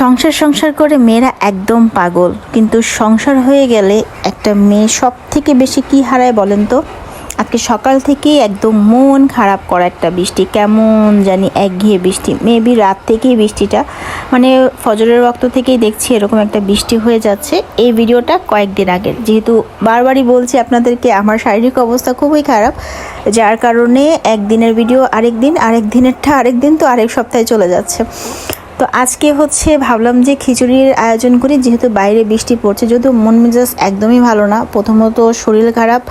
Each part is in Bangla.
সংসার সংসার করে মেয়েরা একদম পাগল। কিন্তু সংসার হয়ে গেলে একটা মেয়ে সব থেকে বেশি কি হারায় বলেন তো? আজকে সকাল থেকেই একদম মন খারাপ করা একটা বৃষ্টি। কেমন জানি একঘেয়ে বৃষ্টি। মেবি রাত থেকেই বৃষ্টিটা। মানে ফজরের রক্ত থেকেই দেখছি এরকম একটা বৃষ্টি হয়ে যাচ্ছে। এই ভিডিওটা কয়েকদিন আগের। যেহেতু বারবারই বলছি আপনাদেরকে, আমার শারীরিক অবস্থা খুবই খারাপ। যার কারণে একদিনের ভিডিও আরেক দিন আরেক দিনেরটা আরেক দিন তো আরেক সপ্তাহে চলে যাচ্ছে। তো আজকে হচ্ছে ভাবলাম যে খিচুড়ির আয়োজন করি, যেহেতু বাইরে বৃষ্টি পড়ছে যেহেতু মন মেজাজ একদমই ভালো না। প্রথমত শরীর খারাপ।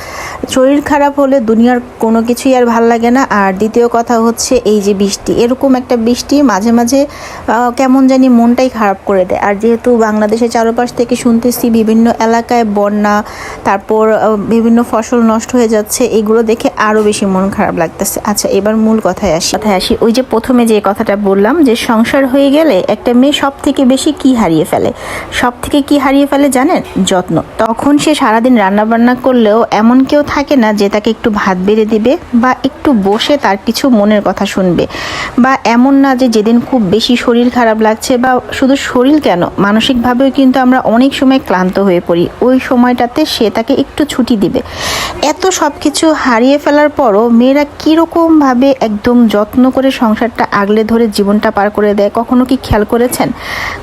শরীর খারাপ হলে দুনিয়ার কোনো কিছুই আর ভালো লাগে না। আর দ্বিতীয় কথা হচ্ছে এই যে বৃষ্টি, এরকম একটা বৃষ্টি মাঝে মাঝে কেমন জানি মনটাই খারাপ করে দেয়। আর যেহেতু বাংলাদেশের চারপাশ থেকে শুনতেছি বিভিন্ন এলাকায় বন্যা, তারপর বিভিন্ন ফসল নষ্ট হয়ে যাচ্ছে, এগুলো দেখে আরও বেশি মন খারাপ লাগতেছে। আচ্ছা এবার মূল কথায় আসি। কথায় আসি, ওই যে প্রথমে যে কথাটা বললাম যে সংসার হয়ে গেলে একটা মেয়ে সব থেকে বেশি কি হারিয়ে ফেলে? সব থেকে কি হারিয়ে ফেলে জানেন? যত্ন। তখন সে সারাদিন রান্না বান্না করলেও এমন কেউ থাকে না যে তাকে একটু ভাত বেড়ে দিবে বা একটু বসে তার কিছু মনের কথা শুনবে। বা এমন না যে যেদিন খুব বেশি শরীর খারাপ লাগছে বা শুধু শরীর কেন, মানসিকভাবেও কিন্তু আমরা অনেক সময় ক্লান্ত হয়ে পড়ি। ওই সময়টাতে সে তাকে একটু ছুটি দিবে। এত সব কিছু হারিয়ে ফেলার পরও মেয়েরা কীরকমভাবে একদম যত্ন করে সংসারটা আগলে ধরে জীবনটা পার করে দেয়, কখনো কি খেয়াল করেছেন?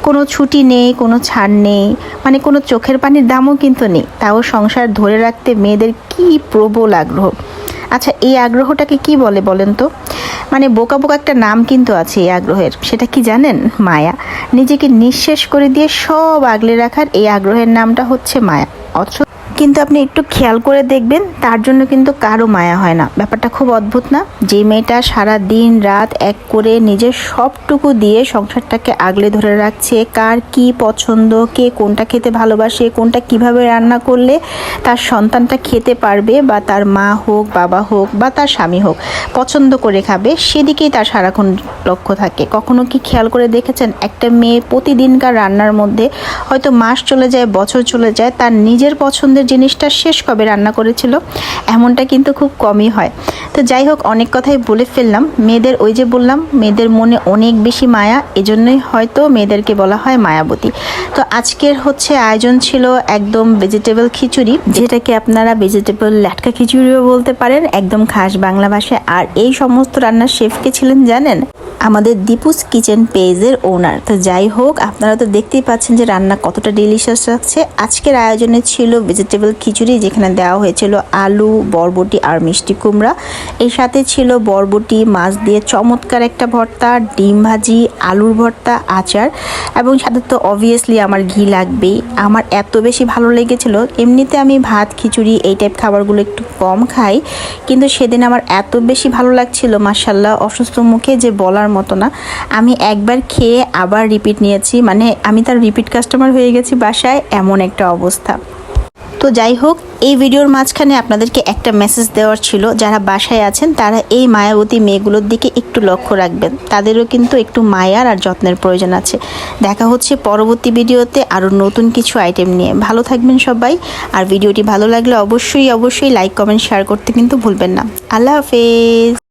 কোনো ছুটি নেই, কোনো ছাড় নেই মানে কোনো চোখের পানির দামও কিন্তু নেই। তাও সংসার ধরে রাখতে মেয়েদের কি প্রবল আগ্রহ। আচ্ছা এই আগ্রহটাকে কি বলে বলেন তো? মানে বোকা বোকা একটা নাম কিন্তু আছে এই আগ্রহের। সেটা কি জানেন? মায়া। নিজেকে নিঃশেষ করে দিয়ে সব আগলে রাখার এই আগ্রহের নামটা হচ্ছে মায়া। অথচ কিন্তু আপনি একটু খেয়াল করে দেখবেন, তার জন্য কিন্তু কারও মায়া হয় না। ব্যাপারটা খুব অদ্ভুত না? যে মেয়েটা সারা দিন রাত এক করে নিজের সবটুকু দিয়ে সংসারটাকে আগলে ধরে রাখছে, কার কি পছন্দ, কে কোনটা খেতে ভালোবাসে, কোনটা কীভাবে রান্না করলে তার সন্তানটা খেতে পারবে, বা তার মা হোক, বাবা হোক, বা তার স্বামী হোক, পছন্দ করে খাবে, সেদিকেই তার সারাক্ষণ লক্ষ্য থাকে। কখনো কি খেয়াল করে দেখেছেন? একটা মেয়ে প্রতিদিনকার রান্নার মধ্যে হয়তো মাস চলে যায়, বছর চলে যায়, তার নিজের পছন্দের জিনিসটা শেষ কবে রান্না করেছিল, এমনটা কিন্তু খুব কমই হয়। তো যাই হোক, অনেক কথাই বলে ফেললাম। মেয়েদের ওই যে বললাম, মেয়েদের মনে অনেক বেশি মায়া, এজন্যই হয়তো মেয়েদেরকে বলা হয় মায়াবতী। তো আজকের হচ্ছে আয়োজন ছিল একদম ভেজিটেবল খিচুড়ি, যেটাকে আপনারা ভেজিটেবল ল্যাটকা খিচুড়িও বলতে পারেন, একদম খাস বাংলা ভাষায়। আর এই সমস্ত রান্নার শেফকে ছিলেন জানেন? আমাদের দীপুস কিচেন পেজের ওনার। তো যাই হোক, আপনারা তো দেখতেই পাচ্ছেন যে রান্না কতটা ডিলিশিয়াস লাগছে। আজকের আয়োজনে ছিল ভেজিটেবল খিচুড়ি, যেখানে দেওয়া হয়েছিল আলু, বরবটি আর মিষ্টি কুমড়া। এর সাথে ছিল বরবটি, মাছ দিয়ে চমৎকার একটা ভর্তা, ডিম ভাজি, আলুর ভর্তা, আচার। এবং সাথে তো অবভিয়াসলি আমার ঘি লাগবেই। আমার এত বেশি ভালো লেগেছিল, এমনিতে আমি ভাত, খিচুড়ি এই টাইপ খাবারগুলো একটু কম খাই। কিন্তু সেদিন আমার এত বেশি ভালো লাগছিল মাসাল্লাহ অসুস্থ মুখে যে বলার মতো না। আমি একবার খেয়ে আবার রিপিট নিয়েছি। মানে আমি তার রিপিট কাস্টমার হয়ে গেছি বাসায়, এমন একটা অবস্থা। তো যাই হোক, এই ভিডিওর মাঝখানে আপনাদেরকে একটা মেসেজ দেওয়ার ছিল। যারা বাসায় আছেন, তারা এই মায়াবতী মেয়েগুলোর দিকে একটু লক্ষ্য রাখবেন। তাদেরও কিন্তু একটু মায়ার আর যত্নের প্রয়োজন আছে। দেখা হচ্ছে পরবর্তী ভিডিওতে আরও নতুন কিছু আইটেম নিয়ে। ভালো থাকবেন সবাই। আর ভিডিওটি ভালো লাগলে অবশ্যই অবশ্যই লাইক কমেন্ট শেয়ার করতে কিন্তু ভুলবেন না। আল্লাহ হাফেজ।